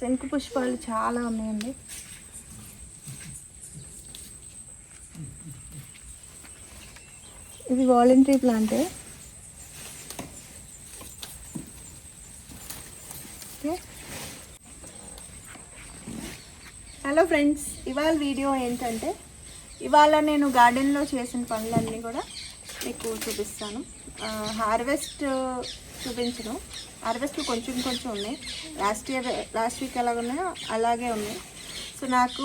శంకు పుష్పాలు చాలా ఉన్నాయండి. ఇది వాలంటరీ ప్లాంటే. హలో ఫ్రెండ్స్ ఇవాళ వీడియో ఏంటంటే ఇవాళ నేను గార్డెన్లో చేసిన పనులన్నీ కూడా మీకు చూపిస్తాను. హార్వెస్ట్ చూపించను. హార్వెస్ట్ కొంచెం కొంచెం ఉన్నాయి. లాస్ట్ ఇయర్ లాస్ట్ వీక్ ఎలాగ ఉన్నాయో అలాగే ఉన్నాయి. సో నాకు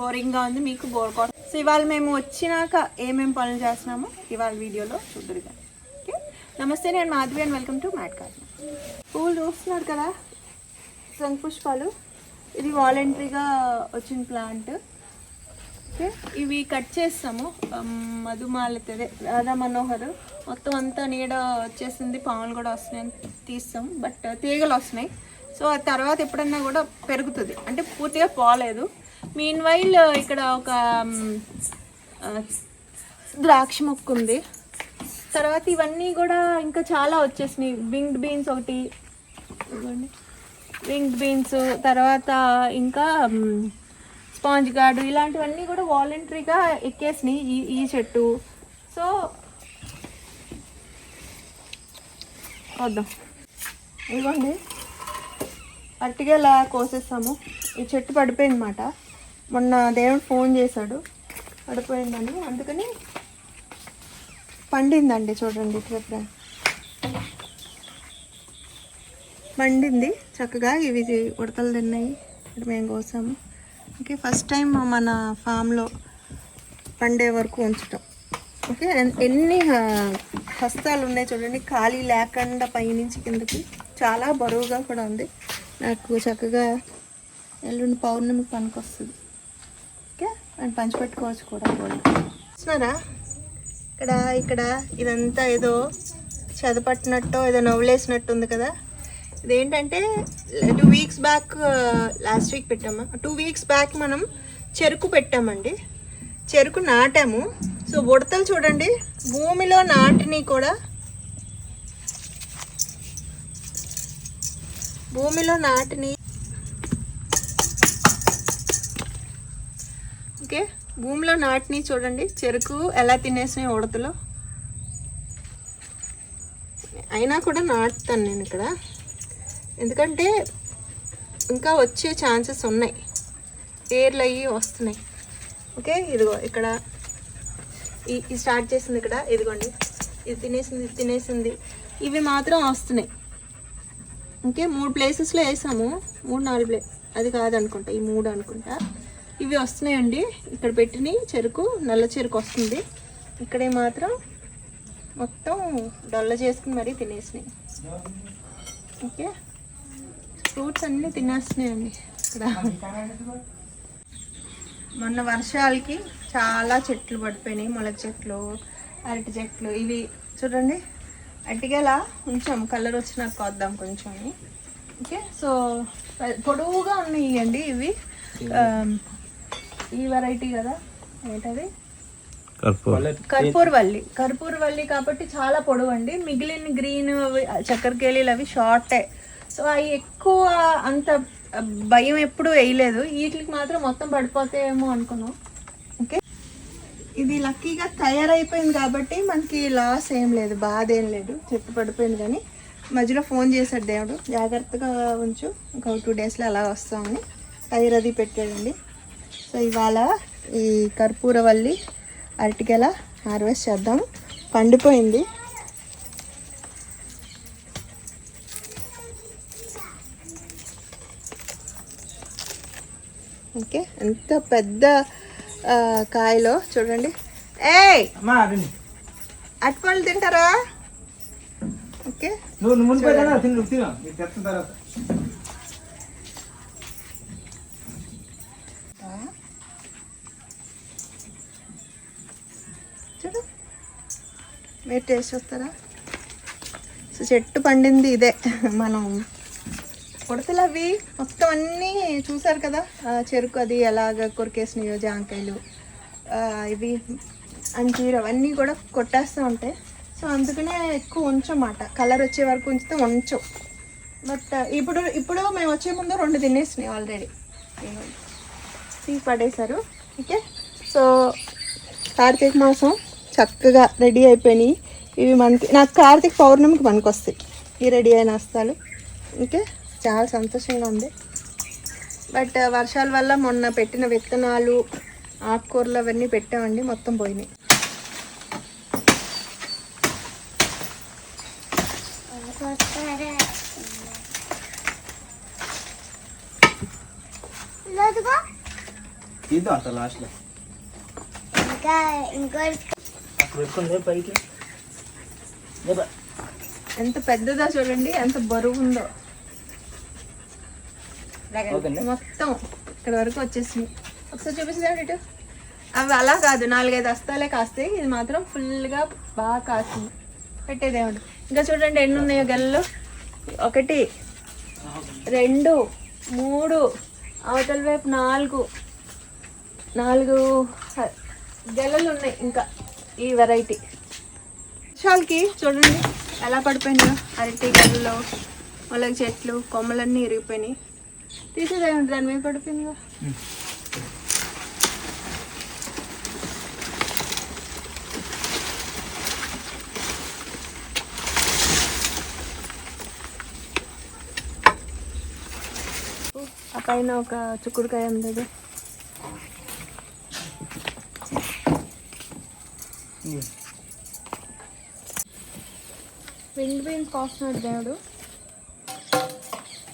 బోరింగ్గా ఉంది. మీకు బోర్ కొడ సో ఇవాళ మేము వచ్చినాక ఏమేమి పనులు చేస్తున్నామో ఇవాళ వీడియోలో చూద్దరుగా ఓకే నమస్తే నేను Madhavi and welcome to mat garden పూలు చూస్తున్నారు కదా? సంపుష్పాలు పుష్పాలు. ఇది వాలంటరీగా వచ్చిన ప్లాంట్ ఇవి కట్ చేస్తాము. మధుమాలతదే రాధా మనోహర్ మొత్తం అంతా నీడ వచ్చేసింది. పాములు కూడా వస్తున్నాయి తీస్తాం బట్ తీగలు వస్తున్నాయి. సో ఆ తర్వాత ఎప్పుడన్నా కూడా పెరుగుతుంది. అంటే పూర్తిగా పోలేదు. మీన్ వైల్ ఇక్కడ ఒక ద్రాక్ష మొక్క ఉంది. తర్వాత ఇవన్నీ కూడా ఇంకా చాలా వచ్చేసినాయి. వింగ్డ్ బీన్స్ ఒకటి వింగ్డ్ బీన్స్ తర్వాత ఇంకా స్పాంజ్ గార్డు ఇలాంటివన్నీ కూడా వాలంటరీగా ఎక్కేసినాయి ఈ ఈ చెట్టు. సో వద్దాం. ఇదిగోండి అరటిగా ఇలా కోసేస్తాము ఈ చెట్టు పడిపోయింది అనమాట మొన్న దేవుడు ఫోన్ చేశాడు. పడిపోయిందని. అందుకని పండిందండి చూడండి ఇక్కడ పండింది చక్కగా ఇవి ఉడతలు తిన్నాయి. ఇక్కడ మేము కోసాము. ఓకే ఫస్ట్ టైం మన ఫామ్లో పండే వరకు ఉంచటం ఓకే ఎన్ని హస్తాలు ఉన్నాయి చూడండి. ఖాళీ లేకుండా పైనుంచి కిందకి చాలా బరువుగా కూడా ఉంది. నాకు చక్కగా ఎల్లుండి పౌర్ణమి పనికి వస్తుంది ఓకే అండ్ పంచిపెట్టుకోవచ్చు కూడా వాళ్ళు చూస్తున్నారా? ఇక్కడ ఇక్కడ ఇదంతా ఏదో చదపట్టినట్టు ఏదో నవ్వులేసినట్టు ఉంది కదా? ఇదేంటంటే two weeks back last week పెట్టాము? టూ వీక్స్ బ్యాక్ మనం చెరుకు పెట్టామండి. చెరుకు నాటాము. సో ఉడతలు చూడండి. భూమిలో నాటిని కూడా భూమిలో నాటిని ఓకే భూమిలో నాటిని చూడండి. చెరుకు ఎలా తినేసినాయి ఉడతలో? అయినా కూడా నాటుతాను నేను ఇక్కడ. ఎందుకంటే ఇంకా వచ్చే ఛాన్సెస్ ఉన్నాయి. పేర్లు అయ్యి వస్తున్నాయి. ఓకే? ఇదిగో ఇక్కడ ఈ ఇది స్టార్ట్ చేసింది ఇక్కడ. ఇదిగోండి. ఇది తినేసింది ఇది తినేసింది. ఇవి మాత్రం వస్తున్నాయి. ఓకే? మూడు ప్లేసెస్లో వేసాము. మూడు నాలుగు ప్లే అది కాదనుకుంటా. ఈ మూడు అనుకుంటా. ఇవి వస్తున్నాయండి. ఇక్కడ పెట్టిన చెరుకు నల్ల చెరుకు వస్తుంది. ఇక్కడే మాత్రం మొత్తం డొల్ల చేసుకుని మరీ తినేసినాయి. ఓకే? ఫ్రూట్స్ అన్నీ తినేస్తున్నాయండి ఇక్కడ. మొన్న వర్షాలకి చాలా చెట్లు పడిపోయినాయి మొలక చెట్లు అరటి చెట్లు ఇవి చూడండి. అట్టిగేలా ఉంచాం కలర్ వచ్చినాక కొద్దాం కొంచెం. ఓకే సో పొడవుగా ఉన్నాయి అండి ఇవి ఈ వెరైటీ కదా ఏంటది? కర్పూర్. వల్లి కర్పూర్ వల్లి కాబట్టి చాలా పొడవు అండి మిగిలిన గ్రీన్ అవి చక్కెరకేళీలు అవి షార్టే. సో అవి ఎక్కువ అంత భయం ఎప్పుడు వేయలేదు. వీటికి మాత్రం మొత్తం పడిపోతాయేమో అనుకున్నాం. ఓకే? ఇది లక్కీగా తయారైపోయింది కాబట్టి మనకి లాస్ ఏం లేదు బాధ ఏం లేదు. చెట్టు పడిపోయింది కానీ మధ్యలో ఫోన్ చేశాడు దేవుడు. జాగ్రత్తగా ఉంచు. ఒక టూ డేస్లో అలా వస్తామని టైర్ అది పెట్టాడండి. సో ఇవాళ ఈ కర్పూర వల్లి అరటికెల హార్వెస్ట్ చేద్దాం. పండిపోయింది. ఓకే. ఎంత పెద్ద కాయలో చూడండి. ఏయ్! రండి అటుపళ్ళు తింటారా? ఓకే. చూడు. మీరు టేస్ట్ వస్తారా సో చెట్టు పండింది ఇదే. మనం ఉడతలు అవి మొత్తం అన్నీ చూసారు కదా? చెరుకు అది ఎలాగ కొరికేసినాయో జాంకాయలు ఇవి అంజీరు అవన్నీ కూడా కొట్టేస్తూ ఉంటాయి సో అందుకనే ఎక్కువ ఉంచమాట. కలర్ వచ్చే వరకు ఉంచితే ఉంచం. బట్ ఇప్పుడు ఇప్పుడు మేము వచ్చే ముందు రెండు తినేసినాయి ఆల్రెడీ. తీసి పడేశారు. ఓకే? సో కార్తీక మాసం చక్కగా రెడీ అయిపోయినాయి. ఇవి మనకి నాకు కార్తీక పౌర్ణమికి పనికొస్తాయి. ఈ రెడీ అయిన వస్తాలు. ఓకే? చాలా సంతోషంగా ఉంది. బట్ వర్షాల వల్ల మొన్న పెట్టిన విత్తనాలు ఆకుకూరలు అవన్నీ పెట్టామండి మొత్తం పోయినాయి. తీద్దాం లాస్ట్లో ఇంకా పైకి. ఎంత పెద్దదో చూడండి ఎంత బరువు ఉందో. మొత్తం ఇక్కడ వరకు వచ్చేసింది. ఒకసారి చూపిస్తాడు ఇటు. అవి అలా కాదు నాలుగైదు వస్తాలే కాస్తాయి. ఇది మాత్రం ఫుల్గా బాగా కాస్తుంది పెట్టేదేముడు ఇంకా చూడండి ఎన్ని ఉన్నాయో గెలలు. ఒకటి రెండు మూడు అవతల వైపు నాలుగు. నాలుగు గెలలు ఉన్నాయి ఇంకా ఈ వెరైటీ. విషయాలకి చూడండి ఎలా పడిపోయినాయో అరటి గెలలో మొలగ చెట్లు కొమ్మలన్నీ ఇరిగిపోయినాయి. తీసేదేమిటి దాని మీద పడిపోయిందిగా. ఆ పైన ఒక చుక్కుడుకాయ ఉంది అది. విండ్ బీన్స్ దేవుడు.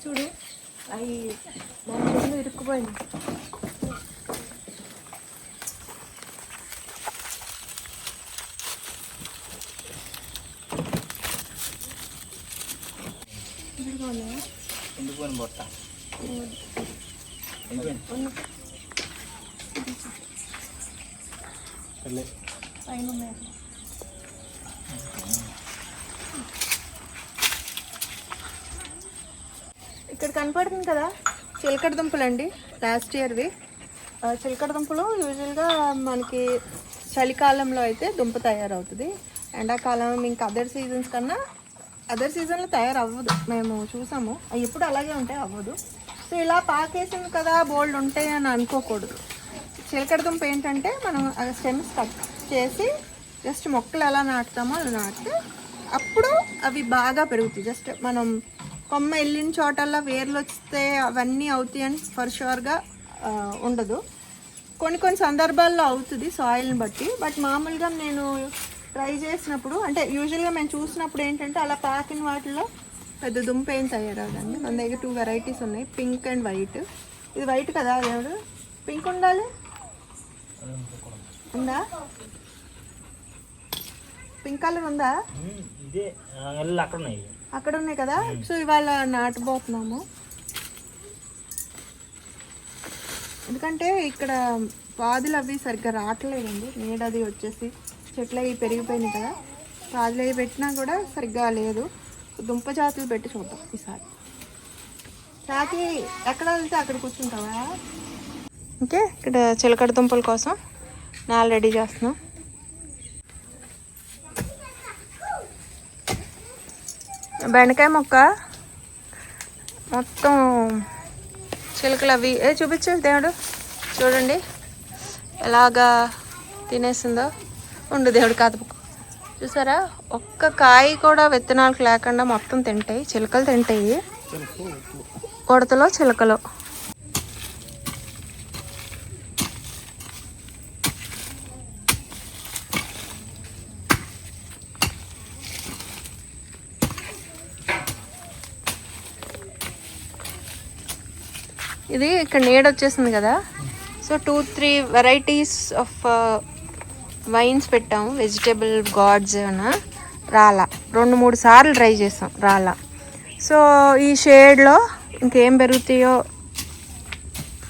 చూడు. అవి దాని చెట్లు ఇరుక్కుపోయింది ఇదిగోనే. ఎండిపోయిన బొట్ట ఎండిపోయింది ఉన్న సర్లే. పైన ఉన్నాయి ఇక్కడ కనపడుతుంది కదా చిలకడ దుంపలు అండి లాస్ట్ ఇయర్వి చిలకడ దుంపలు యూజువల్గా మనకి చలికాలంలో అయితే దుంప తయారవుతుంది. ఎండాకాలం ఇంకా అదర్ సీజన్స్ కన్నా అదర్ సీజన్లో తయారవ్వదు మేము చూసాము. అవి ఎప్పుడు అలాగే ఉంటాయి అవ్వదు. సో ఇలా పాకేసింది కదా బోల్డ్ ఉంటాయి అని అనుకోకూడదు. చిలకడ దుంప ఏంటంటే మనం స్టెమ్స్ కట్ చేసి జస్ట్ మొక్కలు ఎలా నాటుతామో అలా నాటితే అప్పుడు అవి బాగా పెరుగుతాయి. జస్ట్ మనం కొమ్మ వెళ్ళిన చోటల్లా వేర్లు వస్తే అవన్నీ అవుతాయి అని ఫర్ షూర్గా ఉండదు. కొన్ని కొన్ని సందర్భాల్లో అవుతుంది సాయిల్ని బట్టి. బట్ మామూలుగా నేను ట్రై చేసినప్పుడు అంటే యూజువల్గా మేము చూసినప్పుడు ఏంటంటే అలా పాకిన వాటిలో పెద్ద దుంప ఏం తయారవదండి మన దగ్గర టూ వెరైటీస్ ఉన్నాయి. పింక్ అండ్ వైట్ ఇది వైట్ కదా దేవుడు? పింక్ ఉండాలి? ఉందా? పింక్ కలర్ ఉందా? ఇదే అక్కడ ఉన్నాయి. అక్కడ ఉన్నాయి కదా? సో ఇవాళ నాటబోతున్నాము. ఎందుకంటే ఇక్కడ పాదులు అవి సరిగ్గా రావట్లేదండి. నీడది వచ్చేసి చెట్లు అవి పెరిగిపోయినాయి కదా. పాదులు అవి పెట్టినా కూడా సరిగ్గా లేదు. దుంప జాతులు పెట్టి చూద్దాం ఈసారి. చాకి ఎక్కడ వెళ్తే అక్కడ కూర్చుంటావా? ఓకే ఇక్కడ చిలకడ దుంపల కోసం నాలు రెడీ చేస్తున్నాం. బెండకాయ మొక్క. మొత్తం చిలుకలు అవి. ఏ చూపించు దేవుడు. చూడండి. ఎలాగా తినేసిందో. ఉండు దేవుడు కాదుపుకు చూసారా? ఒక్క కాయ కూడా విత్తనాలకు లేకుండా మొత్తం తింటాయి. చిలుకలు తింటాయి. ఉడతలో చిలుకలు. ఇది ఇక్కడ నీడ వచ్చేసింది కదా. So two three varieties of vines పెట్టాము. వెజిటేబుల్ గాడ్స్ అన్న రాలా. రెండు మూడు సార్లు ట్రై చేసాం. రాలా. సో ఈ షేడ్లో ఇంకేం పెరుగుతాయో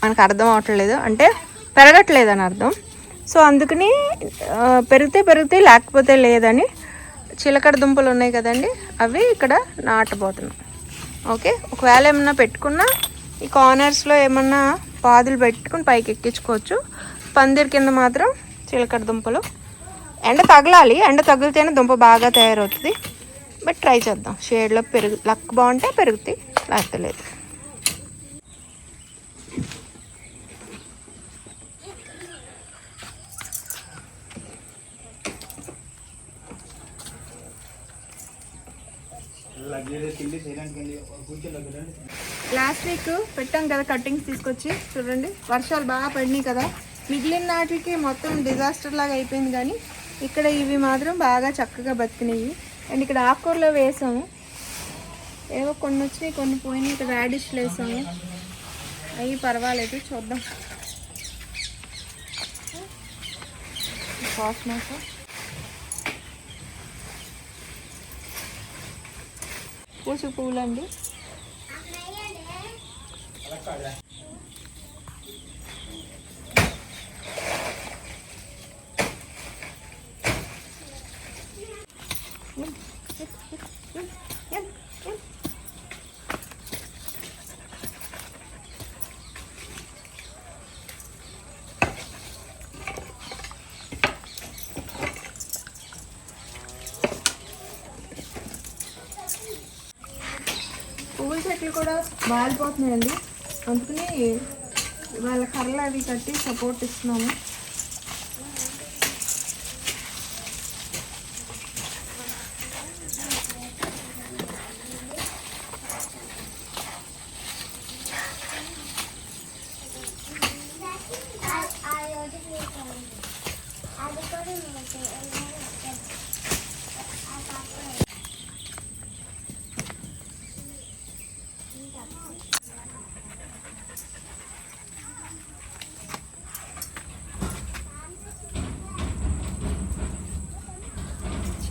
మనకు అర్థం అవట్లేదు అంటే పెరగట్లేదని అర్థం. సో అందుకని పెరిగితే పెరిగితే లేకపోతే లేదని చిలకడ దుంపలు ఉన్నాయి కదండి అవి ఇక్కడ నాటబోతున్నాం. ఓకే? ఒకవేళ ఏమన్నా పెట్టుకున్నా ఈ కార్నర్స్లో ఏమన్నా పాదులు పెట్టుకుని పైకి ఎక్కించుకోవచ్చు. పందిరి కింద మాత్రం చిలకడ దుంపలు. ఎండ తగలాలి. ఎండ తగిలితేనే దుంప బాగా తయారవుతుంది. బట్ ట్రై చేద్దాం. షేడ్లో పెరుగు లక్ బాగుంటే పెరుగుతాయి. లేకపోలేదు తిండి చేయడానికి కూర్చోలేదు లాస్ట్ వీక్ పెట్టాం కదా కట్టింగ్స్ తీసుకొచ్చి. చూడండి వర్షాలు బాగా పడినాయి కదా. మిగిలిన నాటికి మొత్తం డిజాస్టర్ లాగా అయిపోయింది కానీ ఇక్కడ ఇవి మాత్రం బాగా చక్కగా బతికినాయి. అండ్ ఇక్కడ ఆకుకూరలో వేసాము. ఏవో కొన్ని వచ్చినాయి కొన్ని పోయినాయి. ఇక్కడ రాడిష్లు వేసాము. అవి పర్వాలేదు చూద్దాం. కాస్మాస్ పూసు పువ్వులండి. పువ్వుల చెట్లు కూడా వాలిపోతున్నాయండి అందుకని వాళ్ళ కర్రలు అవి కట్టి సపోర్ట్ ఇస్తున్నాము.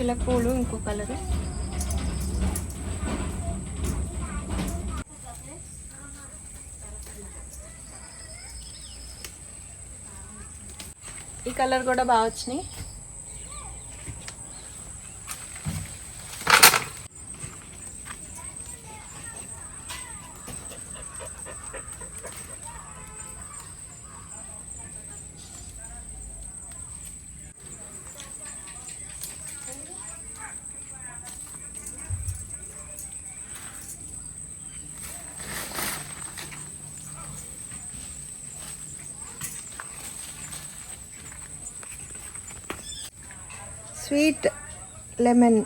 చిలక పూలు ఇంకో కలరు. ఈ కలర్ కూడా బాగా వచ్చినాయి. స్వీట్ లెమన్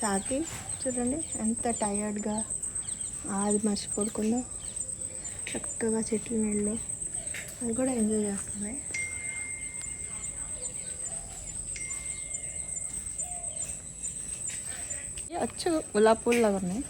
సాకి చూడండి ఎంత టయర్డ్గా అది మర్చిపోకుండా చక్కగా చెట్ల నీళ్ళు. అది కూడా ఎంజాయ్ చేస్తుంది. అచ్చు గులాబీ పూలు లాగా ఉన్నాయి.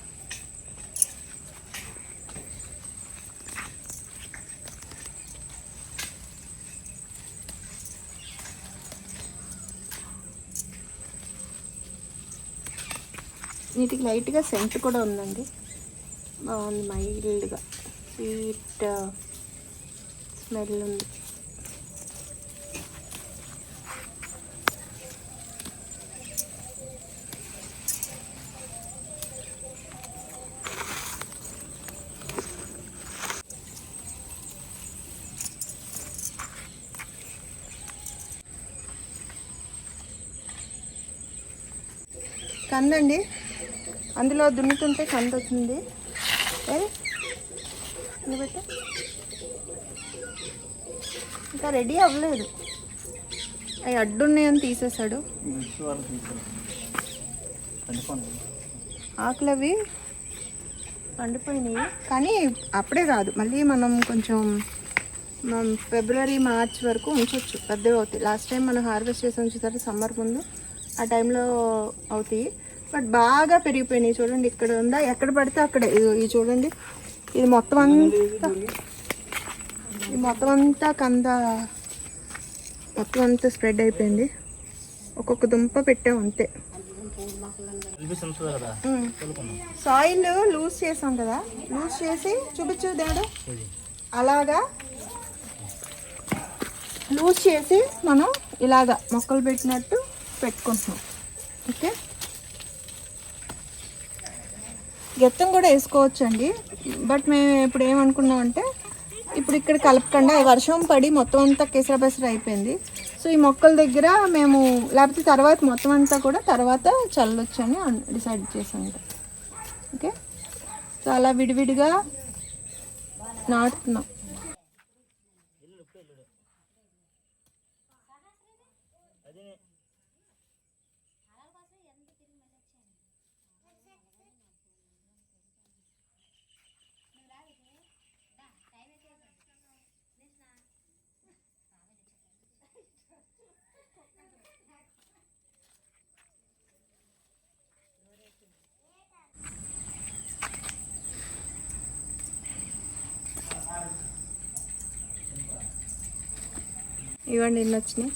వీటికి లైట్గా సెంట్ కూడా ఉందండి. బాగుంది మైల్డ్గా. స్వీట్ స్మెల్ ఉంది. కందండి? అందులో దున్నుతుంటే కంద వచ్చింది ఇంకా రెడీ అవ్వలేదు. అవి అడ్డున్నాయని తీసేశాడు. ఆకులు అవి పండిపోయినాయి. కానీ అప్పుడే కాదు. మళ్ళీ మనం కొంచెం మనం ఫిబ్రవరి మార్చ్ వరకు ఉంచవచ్చు పెద్దవి అవుతాయి. లాస్ట్ టైం మనం హార్వెస్ట్ చేసి ఉంచుతారు తర్వాత సమ్మర్ ముందు ఆ టైంలో అవుతాయి. బట్ బాగా పెరిగిపోయినాయి చూడండి. ఇక్కడ ఉందా? ఎక్కడ పడితే అక్కడ. ఇది చూడండి. ఇది మొత్తం అంతా ఇది మొత్తం అంతా కంద మొత్తం అంతా స్ప్రెడ్ అయిపోయింది. ఒక్కొక్క దుంప పెట్టాం అంతే. సాయిల్ లూజ్ చేసాం కదా. లూజ్ చేసి చూపించు దేవుడు. అలాగా లూజ్ చేసి మనం ఇలాగా మొక్కలు పెట్టినట్టు పెట్టుకుంటున్నాం. ఓకే గెత్తం కూడా వేసుకోవచ్చండి. బట్ మేము ఇప్పుడు ఏమనుకున్నాం అంటే ఇప్పుడు ఇక్కడ కలపకుండా వర్షం పడి మొత్తం అంతా కెసరబెసర అయిపోయింది. సో ఈ మొక్కల దగ్గర మేము లేకపోతే తర్వాత మొత్తం అంతా కూడా తర్వాత చల్లొచ్చు అని డిసైడ్ చేసాము ఓకే? సో అలా విడివిడిగా నాటుతున్నాం. ఇవ్వండి ఎన్ని వచ్చినాయి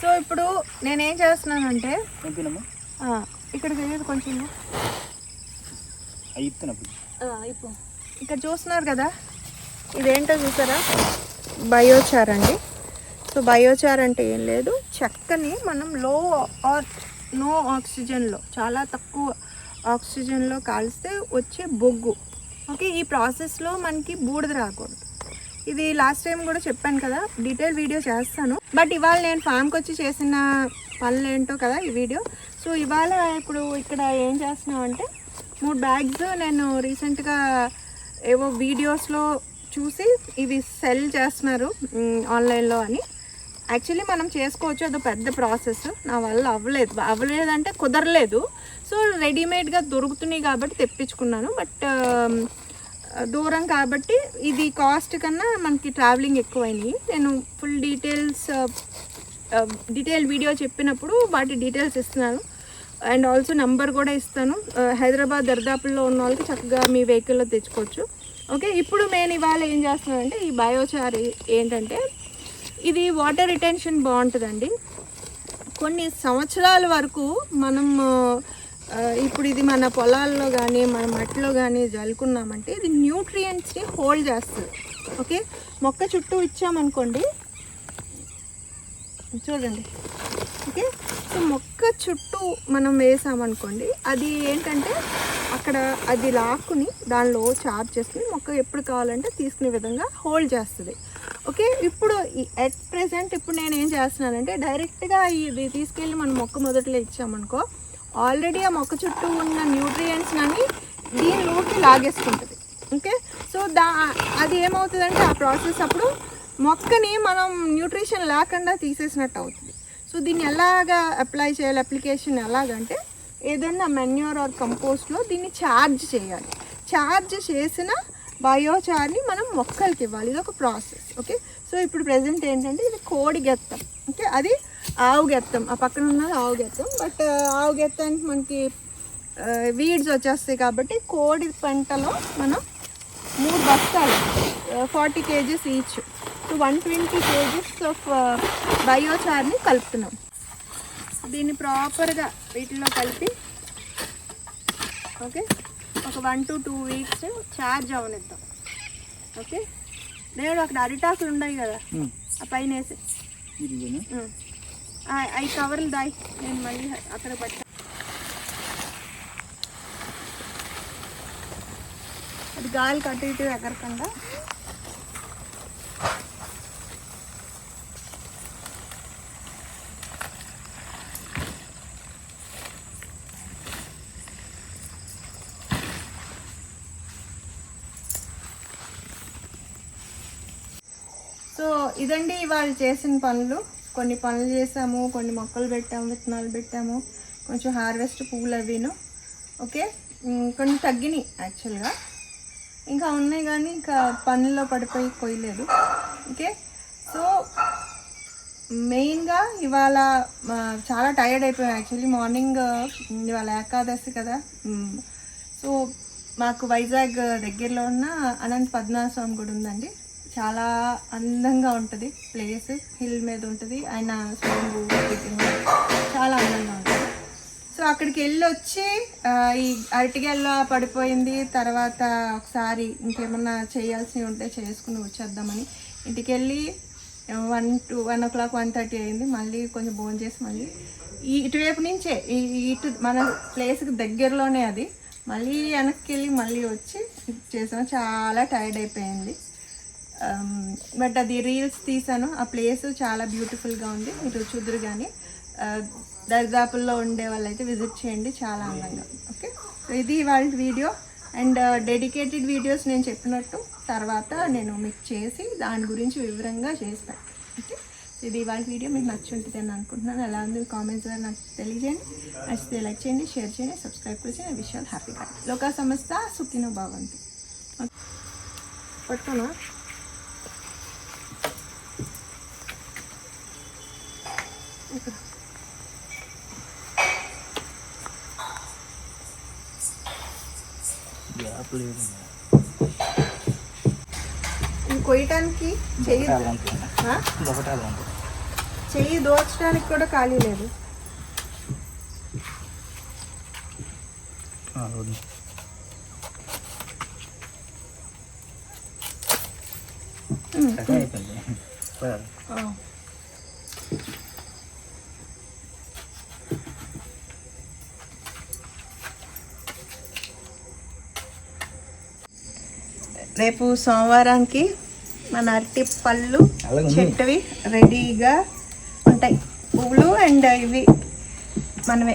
సో ఇప్పుడు నేనేం చేస్తున్నానంటే ఇక్కడ తెలియదు కొంచెం. ఇప్పుడు. ఇక్కడ చూస్తున్నారు కదా ఇదేంటో చూసారా? బయోచార్ అండి. సో బయోచార్ అంటే ఏం లేదు. చెక్కని మనం లో ఆర్ నో ఆక్సిజన్లో చాలా తక్కువ ఆక్సిజన్లో కాల్స్తే వచ్చే బొగ్గు. ఓకే ఈ ప్రాసెస్లో మనకి బూడిద రాకూడదు. ఇది లాస్ట్ టైం కూడా చెప్పాను కదా డీటెయిల్ వీడియో చేస్తాను. బట్ ఇవాళ నేను ఫామ్కి వచ్చి చేసిన పనులు ఏంటో కదా ఈ వీడియో సో ఇవాళ ఇప్పుడు ఇక్కడ ఏం చేస్తున్నాం అంటే మూడు బ్యాగ్స్ నేను రీసెంట్గా ఏవో వీడియోస్లో చూసి ఇవి సెల్ చేస్తున్నారు ఆన్లైన్లో అని. యాక్చువల్లీ మనం చేసుకోవచ్చు అదో పెద్ద ప్రాసెస్ నా వల్ల అవ్వలేదు. అవ్వలేదంటే కుదరలేదు. సో రెడీమేడ్గా దొరుకుతున్నాయి కాబట్టి తెప్పించుకున్నాను. బట్ దూరం కాబట్టి ఇది కాస్ట్ కన్నా మనకి ట్రావెలింగ్ ఎక్కువైనాయి నేను ఫుల్ డీటెయిల్స్ డీటెయిల్ వీడియో చెప్పినప్పుడు వాటి డీటెయిల్స్ ఇస్తున్నాను. అండ్ ఆల్సో నంబర్ కూడా ఇస్తాను. Uh, హైదరాబాద్ దర్దాపుల్లో ఉన్న వాళ్ళకి చక్కగా మీ వెహికల్లో తెచ్చుకోవచ్చు. ఓకే ఇప్పుడు నేను ఇవాళ ఏం చేస్తున్నానంటే ఈ బయోచార్ ఏంటంటే ఇది వాటర్ రిటెన్షన్ బాగుంటుందండి. కొన్ని సంవత్సరాల వరకు మనం uh, ఇప్పుడు ఇది మన పొలాల్లో కానీ మన మట్టిలో కానీ జల్లుకున్నామంటే ఇది న్యూట్రియంట్స్ని హోల్డ్ చేస్తుంది. ఓకే మొక్క చుట్టూ ఇచ్చామనుకోండి. చూడండి. ఓకే సో మొక్క చుట్టూ మనం వేసామనుకోండి అది ఏంటంటే అక్కడ అది లాక్కుని దానిలో చార్జ్ చేసుకుని మొక్క ఎప్పుడు కావాలంటే తీసుకునే విధంగా హోల్డ్ చేస్తుంది. ఓకే ఇప్పుడు ఎట్ ప్రెసెంట్ ఇప్పుడు నేను ఏం చేస్తున్నానంటే డైరెక్ట్గా ఇది తీసుకెళ్ళి మనం మొక్క మొదట్లో ఇచ్చామనుకో ఆల్రెడీ ఆ మొక్క చుట్టూ ఉన్న న్యూట్రియంట్స్ అన్ని దీనిలోకి లాగేసుకుంటుంది. ఓకే? సో దా అది ఏమవుతుందంటే ఆ ప్రాసెస్ అప్పుడు మొక్కని మనం న్యూట్రిషన్ లేకుండా తీసేసినట్టు అవుతుంది. సో దీన్ని ఎలాగా అప్లై చేయాలి అప్లికేషన్ ఎలాగంటే ఏదైనా మెన్యూర్ ఆర్ కంపోస్ట్లో దీన్ని ఛార్జ్ చేయాలి. ఛార్జ్ చేసిన బయోచార్ని మనం మొక్కలకి ఇవ్వాలి. ఇది ఒక ప్రాసెస్ ఓకే? సో ఇప్పుడు ప్రజెంట్ ఏంటంటే ఇది కోడి గెత్తం. ఓకే? అది ఆవు గెత్తం. ఆ పక్కన ఉన్నది ఆవు గెత్తం. బట్ ఆవు గెత్తానికి మనకి వీడ్స్ వచ్చేస్తాయి కాబట్టి కోడి పంటలో మనం మూడు బస్తాలు forty KGs each. So one twenty KGs of బయోచార్ని కలుపుతున్నాం. దీన్ని ప్రాపర్గా వీటిలో కలిపి ఓకే ఒక one to two weeks charge అవనిద్దాం. Okay? దేవుడు అక్కడ అరిటాకులు ఉన్నాయి కదా? ఆ పైన వేసి అవి కవర్లు దాయి నేను మళ్ళీ అక్కడ పట్ట అది గాలి కట్టి ఇటు ఎగరకుండా. సో ఇదండి ఇవాళ చేసిన పనులు. కొన్ని పనులు చేసాము కొన్ని మొక్కలు పెట్టాము విత్తనాలు పెట్టాము. కొంచెం హార్వెస్ట్ పువ్వులు అవిను ఓకే? కొన్ని తగ్గినాయి యాక్చువల్గా. ఇంకా ఉన్నాయి కానీ ఇంకా పనుల్లో పడిపోయి కొయ్యలేదు. ఓకే? సో మెయిన్గా ఇవాళ చాలా టైర్డ్ అయిపోయాం. యాక్చువల్లీ మార్నింగ్ ఇవాళ ఏకాదశి కదా. సో మాకు వైజాగ్ దగ్గరలో ఉన్న అనంత పద్మనాభ స్వామి గుడి ఉందండి. చాలా అందంగా ఉంటుంది ప్లేస్. హిల్ మీద ఉంటుంది. ఆయన స్వయంభూ విగ్రహం చాలా అందంగా ఉంటుంది. సో అక్కడికి వెళ్ళి వచ్చి ఈ అరటిగెల్లో పడిపోయింది. తర్వాత ఒకసారి ఇంకేమన్నా చేయాల్సినవి ఉంటే చేసుకుని వచ్చేద్దామని ఇంటికి వెళ్ళి one two one o'clock one thirty అయింది. మళ్ళీ కొంచెం భోజనం చేసి మళ్ళీ ఈ ఇటువైపు నుంచే ఈ ఇటు మన ప్లేస్కి దగ్గరలోనే అది. మళ్ళీ వెనక్కి వెళ్ళి మళ్ళీ వచ్చి చేసాం. చాలా టైర్డ్ అయిపోయింది. Um, బట్ అది రీల్స్ తీసాను. ఆ ప్లేస్ చాలా బ్యూటిఫుల్గా ఉంది. మీరు చూద్దరు కానీ uh, దరిదాపుల్లో ఉండే వాళ్ళైతే విజిట్ చేయండి. చాలా అందంగా. ఓకే సో ఇది వాళ్ళ వీడియో అండ్ డెడికేటెడ్ వీడియోస్ నేను చెప్పినట్టు తర్వాత నేను మీకు చేసి దాని గురించి వివరంగా చేసి పెడతాను ఓకే ఇది వాళ్ళ వీడియో మీకు నచ్చి ఉంటుంది అని అనుకుంటున్నాను. ఎలా ఉంది? కామెంట్స్ ద్వారా నాకు తెలియజేయండి. నచ్చితే లైక్ చేయండి షేర్ చేయండి సబ్స్క్రైబ్ చేసి నా విషయాలు హ్యాపీగా లోకా సంస్థ సుఖినో బాగుంది పట్టుకోనా గ్యాప్ లేదు ఇది కొయ్యటానికి చెయ్యి చెయ్యి దోచడానికి కూడా ఖాళీ లేదు అవును సగం అయిపోయింది పోయారు. రేపు సోమవారానికి మన అరటి పళ్ళు. చెట్టువి రెడీగా ఉంటాయి. పువ్వులు అండ్ ఇవి మనమే.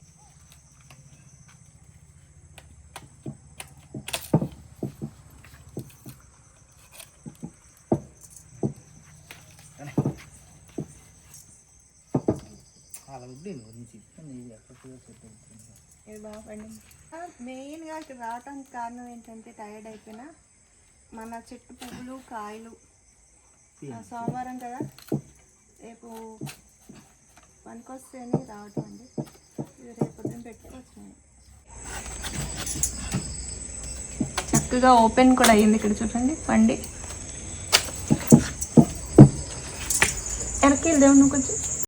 ఇది బాగా పండింది. మెయిన్గా రావడానికి కారణం ఏంటంటే టైర్డ్ అయిపోయినా. మన చెట్టు పువ్వులు కాయలు. సోమవారం కదా? రేపు పనికొస్తేనే రావటం అండి. ఇది రేపు పొద్దున్న పెట్టుకోవచ్చు. చక్కగా ఓపెన్ కూడా అయ్యింది ఇక్కడ చూడండి పండి. వెనక్కి వెళ్దాం నువ్వు కొంచెం.